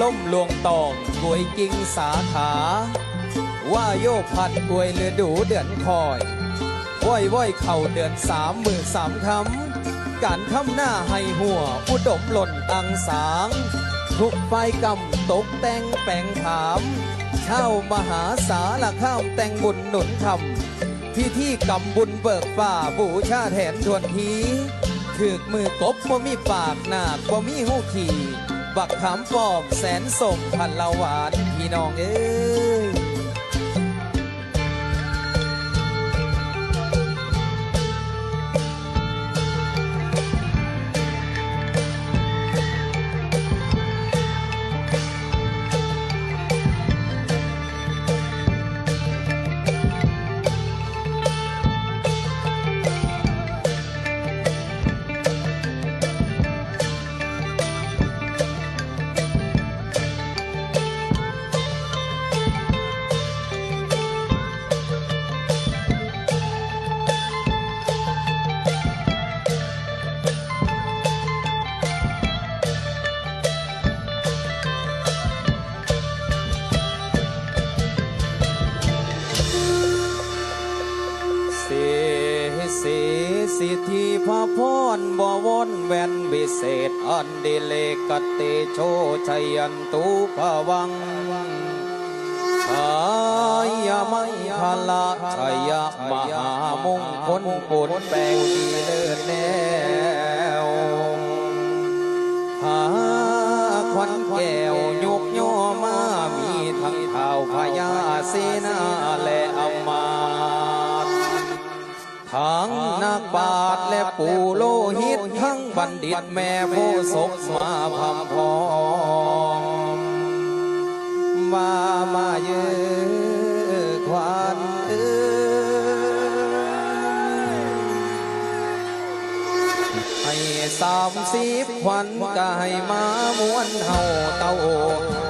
ล่มลวงตองกวยกิงสาขา ว่าโยพัดกวยเรือดูเดือนคอยว้อยว้อยเข่าเดือนสามมือสามคำการทำหน้าให้หัว อุดมหล่นอังสาง ทุกไฟกำตกแต่งแปลงถามเช่ามหาสารข้ามแต่งบุญหนุนคำพิธีกำบุญเบิกฝ่าบูชาแทนทวนทีถือมือกบบ่มีปากหนากบ่มีหูขี่ บักขามปอมแสนส่งพันละหวานพี่น้องเอ้ย สิทธิพระพรบวนแวนวิเศษอันดิเลกเตโชชัยันตุภวังชายามัยพลาชัยมหามงคลปุณแปลงดีเลิศแน งนักปราชญ์และปู่โลหิตทั้งบัณฑิตแม่โพศกมาพำพร้อมมามาเยอะควันเอ้ให้สามสิบควันก็ให้มาม้วนเฮาเต้า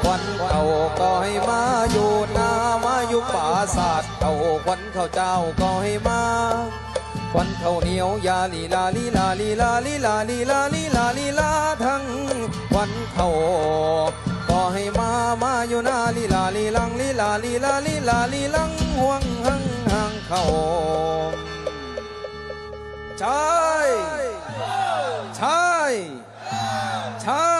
ควันเก่าก็ให้มาอยู่นามาอยู่ป่าศาสตร์เก่าควันข้าวเจ้าก็ให้มา ควันเข้าเหนียวยาลีลาลีลาลีลาลีลาลีลาลีลาลีลาทั้งควันเข้าก็ให้มามาอยู่นาลีลาลีลังลีลาลีลาลีลาลีลังห่วงหังหังเข้าใช่ใช่ใช่